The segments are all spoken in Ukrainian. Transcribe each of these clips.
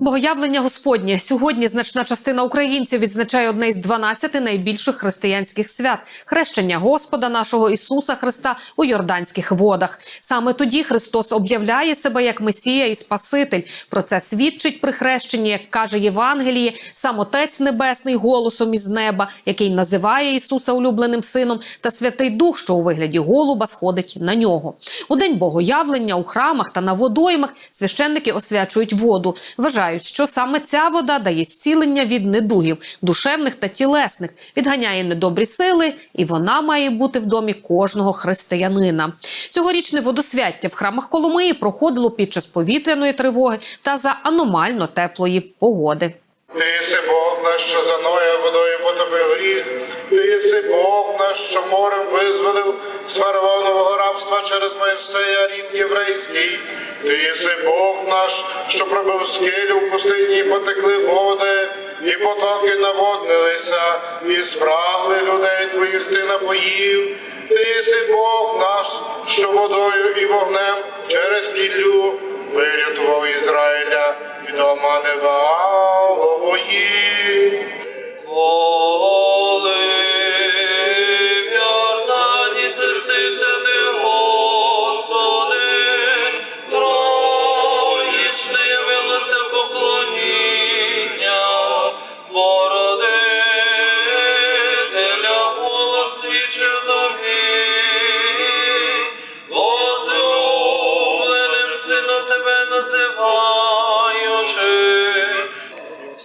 Богоявлення Господнє сьогодні значна частина українців відзначає одне із 12 найбільших християнських свят хрещення Господа нашого Ісуса Христа у Йорданських водах. Саме тоді Христос об'являє себе як Месія і Спаситель. Про це свідчить при хрещенні, як каже Євангеліє, сам Отець Небесний голосом із неба, який називає Ісуса улюбленим сином, та Святий Дух, що у вигляді голуба сходить на нього. У день богоявлення у храмах та на водоймах священники освячують воду. Вважають, що саме ця вода дає зцілення від недугів, душевних та тілесних, відганяє недобрі сили, і вона має бути в домі кожного християнина. Цьогорічне водосвяття в храмах Коломиї проходило під час повітряної тривоги та за аномально теплої погоди. Ти єси Бог наш, що за Ноя водою потопив гріх. Ти єси Бог наш, що морем визволив з фараонового рабства через Моїсея рід єврейський. Ти єси Бог наш, що пробив скелю в пустині, потекли води, і потоки наводнилися, і спрагли людей твоїх ти напоїв. Ти єси Бог наш, що водою і вогнем через Іллю вирятував Ізраїля від омани Ваалової.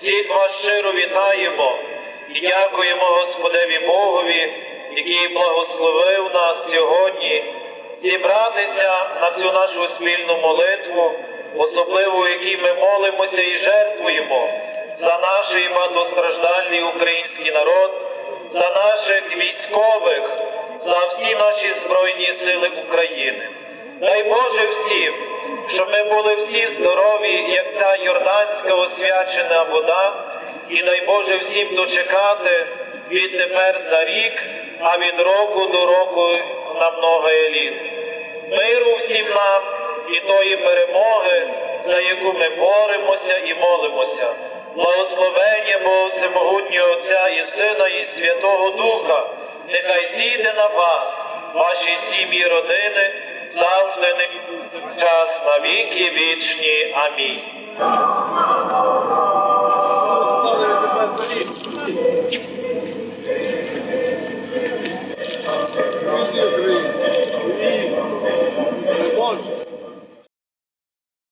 Всіх вас щиро вітаємо і дякуємо Господеві Богові, який благословив нас сьогодні зібратися на цю нашу спільну молитву, особливо якій ми молимося і жертвуємо за наш багатостраждальний український народ, за наших військових, за всі наші Збройні Сили України. Дай Боже всім, щоб ми були всі здорові, як ця йорданська освячена вода, і дай Боже всім дочекати відтепер за рік, а від року до року на много літ. Миру всім нам і тої перемоги, за яку ми боремося і молимося. Благословення Бога Всемогутнього Отця і Сина, і Святого Духа, нехай зійде на вас, ваші сім'ї, родини, завжди час на віки вічні. Амінь.